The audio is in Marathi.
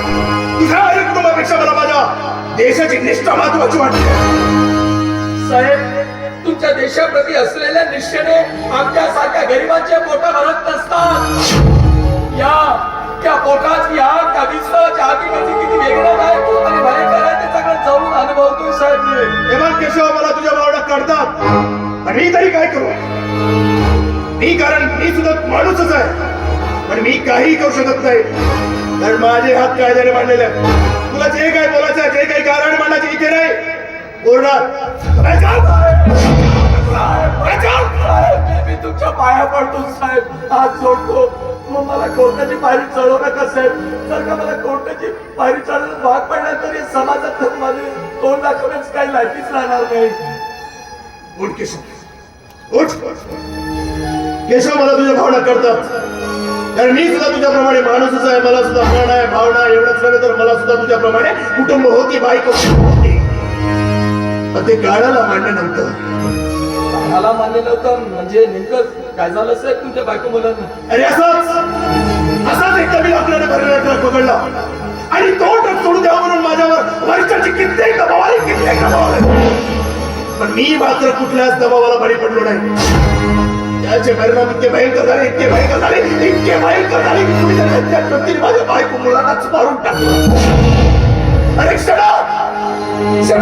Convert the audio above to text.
आई कुटुंबापेक्षा मला माझ्या देशाची निष्ठा महत्वाची वाटते. साहेब तुमच्या देशाप्रती असलेल्या निष्ठेने आमच्यासारख्या गरिबांचे पोट भरत नसतात. या त्या पोटाची आग त्या विश्वाच्या आगीमध्ये किती वेगळं आहे आणि भयंकर आहे ते सगळं जवळून अनुभवतोय साहेब मी. हे बघ केशव मला तुझ्या भावना कळतात. पण मी तरी काय करू? मी कारण मी सुद्धा माणूसच आहे. पण मी काही करू शकत नाही. कारण माझे हात कायद्याने मांडलेले? तुला जे काही बोलायचं जे काही कारण मांडायचे इथे नाही. बोलणार. काय? काय मी तुमच्या पाया पडतो साहेब. हात जोडतो. मग मला कोर्टाची पायरी चढवू नका साहेब. जर का मला कोर्टाची पायरी चढवून भाग पडला तर या समाजात माझे तोंड दाखवण्याची काही लायकीच राहणार नाही. उठ केशव. उठ. केशव मला तुझ्या भावना करतात कारण मी सुद्धा तुझ्याप्रमाणे माणूसच आहे मला सुद्धा मन आहे भावना आहे. एवढंच नव्हे तर मला सुद्धा तुझ्याप्रमाणे कुटुंब होती बायको होती. ते काळाला मांडल्यानंतर मला मानलेलं होतं म्हणजे नेमकं काय झालं साहेब तुमच्या बायको मुलांना? अरे असंच असाच एकदा मी आपल्याला भरलेला ट्रक पकडला आणि तो ट्रक सोडून द्यावा म्हणून माझ्यावर वरिष्ठांची कित्येक दबाव आले कित्येक दबाव आले पण मी मात्र कुठल्याच दबावाला बळी पडलो नाही. त्याचे परिणाम इतके भयंकर झाले इतके भयंकर झाले इतके भयंकर झाले. त्या ट्रकने माझ्या बायको मुलांनाच मारून टाकलं.